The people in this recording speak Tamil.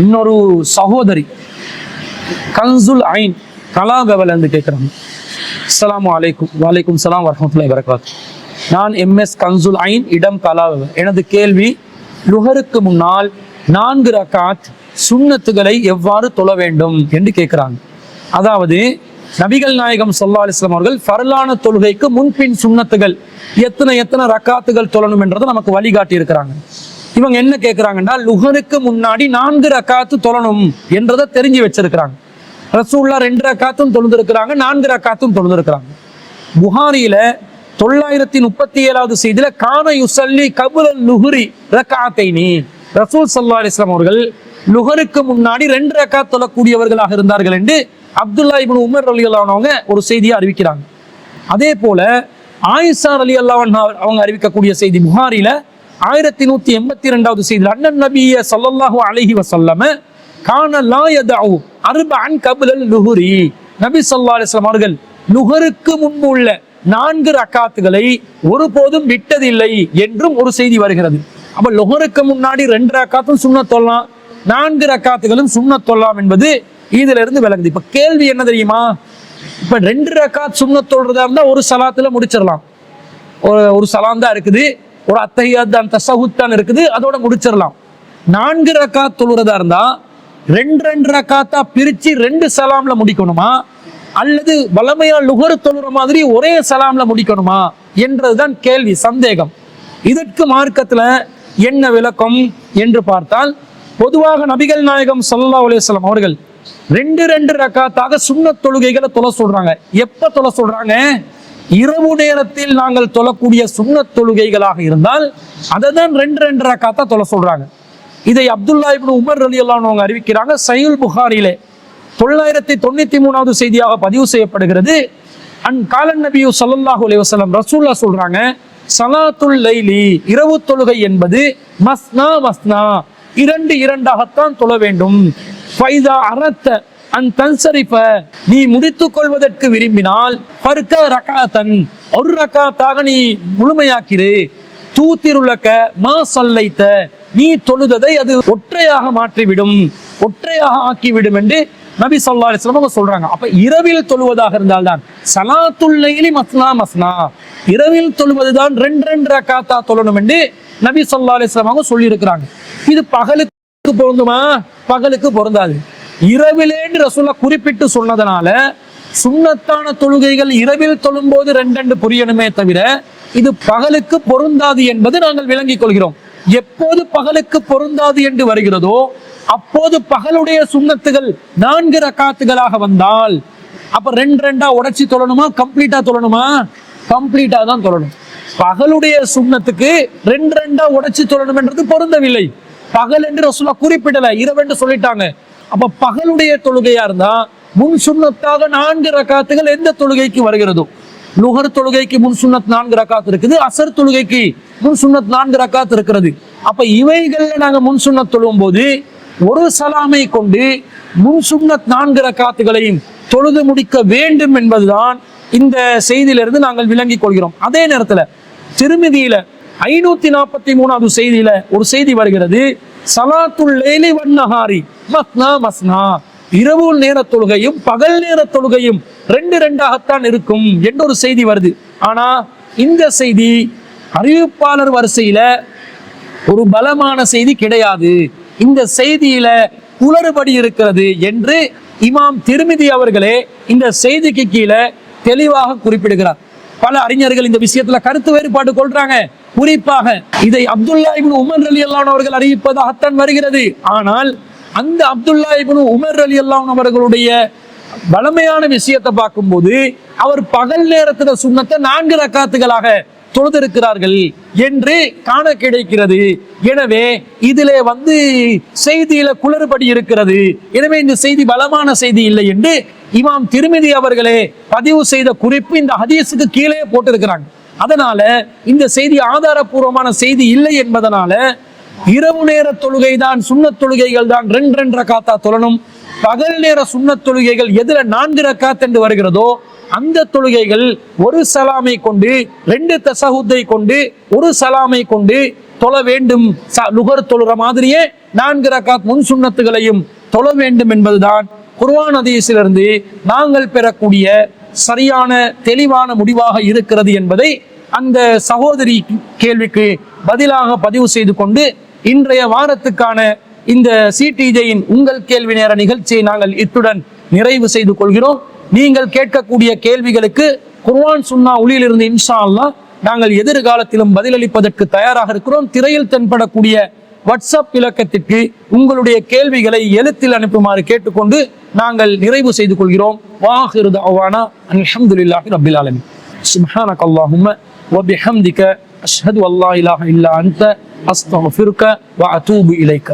இன்னொரு சகோதரி கன்சுல் ஐன் கலாபெவல் இருந்து கேட்குறாங்க அஸ்லாம் அலைக்கும். வலைக்கும் சலாம் வரமத்துல்லாஹி வரகாத் நான் எம்எஸ் கன்சுல் ஐன் இடம் கலாபெவல் எனது கேள்வி லுகருக்கு முன்னால் நான்கு ரக்காத் சுண்ணத்துகளை எவ்வாறு தொழ வேண்டும் என்று கேட்குறாங்க. அதாவது நபிகள் நாயகம் சொல்லா அலிஸ்லாம் அவர்கள் ஃபர்லான தொழுகைக்கு முன்பின் சுண்ணத்துகள் எத்தனை எத்தனை ரக்காத்துகள் தொழணும் என்றதை நமக்கு வழிகாட்டி இருக்கிறாங்க இவங்க என்ன கேட்குறாங்கன்னா லுகருக்கு முன்னாடி நான்கு ரக்காத்து தொழணும் என்றதை தெரிஞ்சு வச்சிருக்கிறாங்க. ரசூல்லா ரெண்டு ரக்காத்தும் தொழுந்திருக்கிறாங்க நான்கு ரக்காத்தும் தொழுந்திருக்கிறாங்க. புகாரியில தொள்ளாயிரத்தி முப்பத்தி ஏழாவது செய்தியில கான யுசல்லி கபுலல் லுஹுரி ரக்காத்தைனி. ரசூல் சல்லா அலிஸ்லாம் அவர்கள் லுஹருக்கு முன்னாடி ரெண்டு ரக்கா தொழக்கூடியவர்களாக இருந்தார்கள் என்று அப்துல்லா இபின் உமர் அலி அவங்க ஒரு செய்தியை அறிவிக்கிறாங்க. அதே போல ஆயிஷா அலி அல்லாவன் அவங்க அறிவிக்கக்கூடிய செய்தி புகாரில ஆயிரத்தி நூத்தி எண்பத்தி ரெண்டாவது செய்தியில் அண்ணன் நபிய சொல்லல்லாஹு அழகி வசல்லம கான லா யதஉ அர்பஅன் கப்லல் லுஹுரி. நபி சொல்லா அலிஸ்லாம் அவர்கள் லுஹருக்கு முன்பு உள்ள நான்கு ரக்காத்துகளை ஒருபோதும் விட்டதில்லை என்றும் ஒரு செய்தி வருகிறது. அப்ப லுஹருக்கு முன்னாடி ரெண்டு ரக்காத்தும் சுண்ண தொல்லாம் நான்கு ரக்காத்துகளும் சுண்ண தொல்லாம் என்பது இதுல இருந்து விளங்குது. இப்ப கேள்வி என்ன தெரியுமா? இப்ப ரெண்டு ரக்காத் சுண்ண தொல்றதா இருந்தா ஒரு சலாத்துல முடிச்சிடலாம். ஒரு ஒரு சலாம் தான் இருக்குது. ஒரு அத்தஹியாத் தான் தசஹுத் தான் இருக்குது அதோட முடிச்சிடலாம். நான்கு ரக்கா தொழுறதா இருந்தா ரெண்டு ரெண்டு ரக்காத்தா பிரிச்சு ரெண்டு சலாம்ல முடிக்கணுமா? அல்லது வளமையா லுகர் தொழுற மாதிரி ஒரே சலாம்ல முடிக்கணுமா? என்றதுதான் கேள்வி சந்தேகம். இதற்கு மார்க்கத்துல என்ன விளக்கம் என்று பார்த்தால் பொதுவாக நபிகள் நாயகம் சல்லா அலைஹி அவர்கள் ரெண்டு ரெண்டு ரக்காத்தாக சுண்ணத் தொழுகைகளை தொலை சொல்றாங்க. எப்ப தொலை சொல்றாங்க? இரவு நேரத்தில் நாங்கள் தொழக்கூடிய சுண்ணத் தொழுகைகளாக இருந்தால் அதை தான் ரெண்டு ரெண்டு ரக்காத்தா தொலை சொல்றாங்க. இதை அப்துல்லா இப்னு உமர் அலி அவங்க அறிவிக்கிறாங்க. சையுல் புகாரிலே தொள்ளாயிரத்தி தொண்ணூத்தி மூணாவது செய்தியாக பதிவு செய்யப்படுகிறது. அன் காலன் நபியு ஸல்லல்லாஹு அலைஹி ரசூல்லா சொல்றாங்க சலாத்துல் லைலி இரவு தொழுகை என்பது மஸ்னா மஸ்னா இரண்டு இரண்டாகத்தான் தொழ வேண்டும். ஃபைதா அரத்த அன் தன்சரிப்ப நீ முடித்துக் கொள்வதற்கு விரும்பினால் பருக்க ரகாத்தன் ஒரு ரகாத்தாக நீ முழுமையாக்கிரு தூத்திருளக்க மா சொல்லைத்த நீ தொழுததை அது ஒற்றையாக மாற்றிவிடும் ஒற்றையாக ஆக்கிவிடும் என்று நபி சொல்லா அலிஸ்லாம் அவங்க சொல்றாங்க. அப்ப இரவில் தொழுவதாக இருந்தால்தான் சலாத்துல்லைலி மஸ்னா மஸ்னா இரவில் தொழுவதுதான் ரெண்டு ரெண்டு ரக்காத்தா தொழணும் என்று நபி சொல்லா அலிஸ்லாம் அவங்க சொல்லி இருக்கிறாங்க இது பகலுக்கு பொருந்துமா? பகலுக்கு பொருந்தாது. இரவிலேன்னு ரசூல்லா குறிப்பிட்டு சொன்னதுனால சுண்ணத்தான தொழுகைகள் இரவில் தொழும்போது ரெண்டு புரியணுமே தவிர இது பகலுக்கு பொருந்தாது என்பது நாங்கள் விளங்கிக் கொள்கிறோம். எப்போது பகலுக்கு பொருந்தாது என்று வருகிறதோ அப்போது பகலுடைய சுண்ணத்துகள் நான்கு ரக்காத்துகளாக வந்தால் அப்ப ரெண்டு ரெண்டா உடைச்சி தொழணுமா? கம்ப்ளீட்டா தொழணுமா? கம்ப்ளீட்டா தான் தொழணும். பகலுடைய சுண்ணத்துக்கு ரெண்டு ரெண்டா உடைச்சி தொழணும் என்றது பொருந்தவில்லை. பகல் என்று ரசூலா குறிப்பிடல இரவென்று சொல்லிட்டாங்க. அப்ப பகலுடைய தொழுகையா இருந்தா முன் சுண்ணத்தாக நான்கு ரக்காத்துகள் எந்த தொழுகைக்கு வருகிறதோ? நுகர் தொழுகைக்கு முன் சுண்ணத் நான்கு ரக்காத் இருக்குது அசர் தொழுகைக்கு முன் சுன்னத் நான்கு ரக்காத் இருக்கிறது. அப்ப இவைகள்ல நாங்க முன் சுன்னத் தொழும் போது ஒரு சலாமை கொண்டு முன் சுன்னத் நான்கு ரக்காத்துகளையும் தொழுது முடிக்க வேண்டும் என்பதுதான் இந்த செய்தியிலிருந்து நாங்கள் விளங்கிக் கொள்கிறோம். அதே நேரத்துல திருமதியில ஐநூத்தி நாற்பத்தி மூணாவது செய்தியில ஒரு செய்தி வருகிறது. சலாத்துல் லேலி வண்ணஹாரி மஸ்னா மஸ்னா இரவு நேர தொழுகையும் பகல் நேர தொழுகையும் ரெண்டு ரெண்டாகத்தான் இருக்கும் என்ற ஒரு செய்தி வருது. ஆனா இந்த செய்தி அறிவிப்பாளர் வரிசையில ஒரு பலமான செய்தி கிடையாது. இந்த செய்தியில குளறுபடி இருக்கிறது என்று இமாம் திருமிதி அவர்களே இந்த செய்திக்கு கீழே தெளிவாக குறிப்பிடுகிறார். பல அறிஞர்கள் இந்த விஷயத்துல கருத்து வேறுபாடு கொள்றாங்க. குறிப்பாக இதை அப்துல்லா இபின் உமர் அலி அல்லான் அவர்கள் அறிவிப்பதாகத்தான் வருகிறது. ஆனால் அந்த அப்துல்லா இபின் உமர் அலி அல்லான் அவர்களுடைய வளமையான விஷயத்தை பார்க்கும்போது அவர் பகல் நேரத்துல சுண்ணத்தை நான்கு ரக்காத்துகளாக தொழுதிருக்கிறார்கள் என்று காண கிடைக்கிறது. எனவே இதிலே வந்து செய்தியில குளறுபடி இருக்கிறது. எனவே இந்த செய்தி பலமான செய்தி இல்லை என்று இமாம் திருமதி அவர்களே பதிவு செய்த குறிப்பு இந்த ஹதீஸுக்கு கீழே போட்டிருக்கிறாங்க. அதனால இந்த செய்தி ஆதாரபூர்வமான செய்தி இல்லை என்பதனால இரவு நேர தொழுகை தான் சுண்ணத் தொழுகைகள் தான் ரெண்டு ரெண்டு ரக்காத்தா தொழணும். பகல் நேர சுண்ணத் தொழுகைகள் எதுல நான்கு ரக்காத் என்று வருகிறதோ அந்த தொழுகைகள் ஒரு சலாமை கொண்டு ரெண்டு தசகுத்தை கொண்டு ஒரு சலாமை கொண்டு தொழ வேண்டும். ச- நுகர் தொழுற மாதிரியே நான்கு ரக்காத் முன் சுண்ணத்துகளையும் தொழ வேண்டும் என்பதுதான் குர்வான் அதிசிலிருந்து நாங்கள் பெறக்கூடிய சரியான தெளிவான முடிவாக இருக்கிறது என்பதை அந்த சகோதரி கேள்விக்கு பதிலாக பதிவு செய்து கொண்டு இன்றைய வாரத்துக்கான இந்த சிடிஜையின் உங்கள் கேள்வி நேர நிகழ்ச்சியை நாங்கள் இத்துடன் நிறைவு செய்து கொள்கிறோம். நீங்கள் கேட்கக்கூடிய கேள்விகளுக்கு குர்வான் சுன்னா ஒளியிலிருந்து இன்ஷா அல்லா நாங்கள் எதிர்காலத்திலும் பதிலளிப்பதற்கு தயாராக இருக்கிறோம். திரையில் தென்படக்கூடிய வாட்ஸ்அப் இலக்கத்திற்கு உங்களுடைய கேள்விகளை எழுத்தில் அனுப்புமாறு கேட்டுக்கொண்டு நாங்கள் நிறைவு செய்து கொள்கிறோம். வாஹிரு தஅவானா. அல்ஹம்துலில்லாஹி ரப்பில் ஆலமீன். சுப்ஹானக அல்லாஹும்ம வபிஹம்திக அஷ்ஹது அல்லா இலாஹ இல்லா அன்த. அஸ்தக்ஃபிருக வ அத்தூபு இலைக்க.